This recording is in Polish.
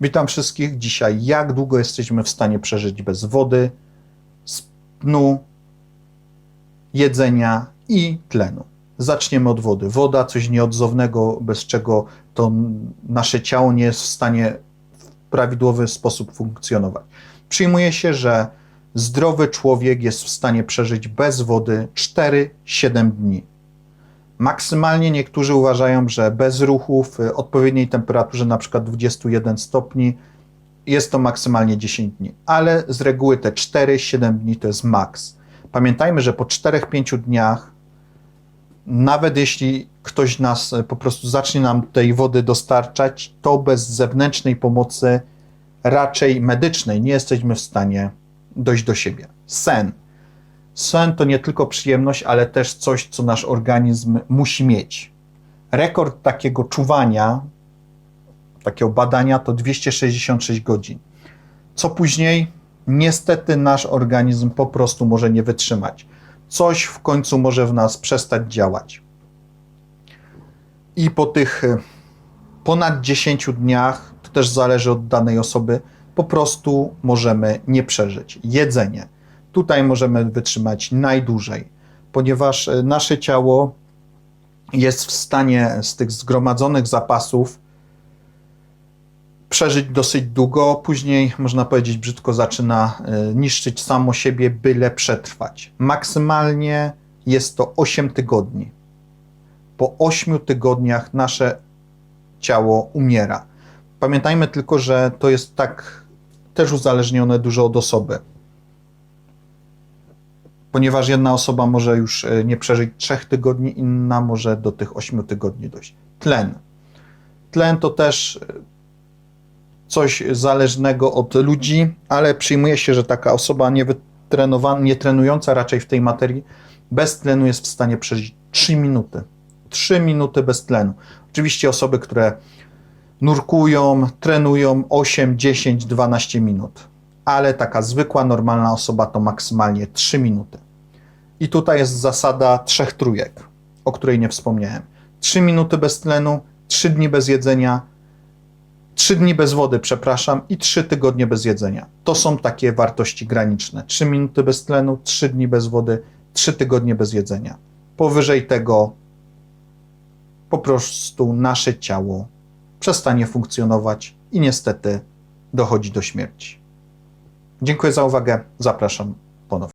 Witam wszystkich. Dzisiaj, jak długo jesteśmy w stanie przeżyć bez wody, snu, jedzenia i tlenu? Zaczniemy od wody. Woda, coś nieodzownego, bez czego to nasze ciało nie jest w stanie w prawidłowy sposób funkcjonować. Przyjmuje się, że zdrowy człowiek jest w stanie przeżyć bez wody 4-7 dni. Maksymalnie niektórzy uważają, że bez ruchu w odpowiedniej temperaturze, na przykład 21 stopni, jest to maksymalnie 10 dni, ale z reguły te 4-7 dni to jest maks. Pamiętajmy, że po 4-5 dniach, nawet jeśli ktoś nas e, po prostu zacznie nam tej wody dostarczać, to bez zewnętrznej pomocy, raczej medycznej, nie jesteśmy w stanie dojść do siebie. Sen. Sen to nie tylko przyjemność, ale też coś, co nasz organizm musi mieć. Rekord takiego czuwania, takiego badania to 266 godzin. Co później, niestety, nasz organizm po prostu może nie wytrzymać. Coś w końcu może w nas przestać działać. I po tych e, ponad 10 dniach, to też zależy od danej osoby, po prostu możemy nie przeżyć. Jedzenie tutaj możemy wytrzymać najdłużej, ponieważ e, nasze ciało jest w stanie z tych zgromadzonych zapasów przeżyć dosyć długo, później można powiedzieć brzydko zaczyna e, niszczyć samo siebie, byle przetrwać. Maksymalnie jest to 8 tygodni. Po 8 tygodniach nasze ciało umiera. Pamiętajmy tylko, że to jest tak też uzależnione dużo od osoby ponieważ jedna osoba może już e, nie przeżyć trzech tygodni, inna może do tych ośmiu tygodni dojść. Tlen. Tlen to też e, coś zależnego od ludzi, ale przyjmuje się, że taka osoba niewytrenowana, nie trenująca raczej w tej materii, bez tlenu jest w stanie przeżyć 3 minuty. 3 minuty bez tlenu. Oczywiście osoby, które nurkują, trenują 8, 10, 12 minut ale taka zwykła, normalna osoba to maksymalnie 3 minuty. I tutaj jest zasada trzech trójek, o której nie wspomniałem. 3 minuty bez tlenu, 3 dni bez jedzenia, 3 dni bez wody, przepraszam, i 3 tygodnie bez jedzenia. To są takie wartości graniczne. 3 minuty bez tlenu, 3 dni bez wody, 3 tygodnie bez jedzenia. Powyżej tego po prostu nasze ciało przestanie funkcjonować i niestety dochodzi do śmierci. Dziękuję za uwagę. Zapraszam ponownie.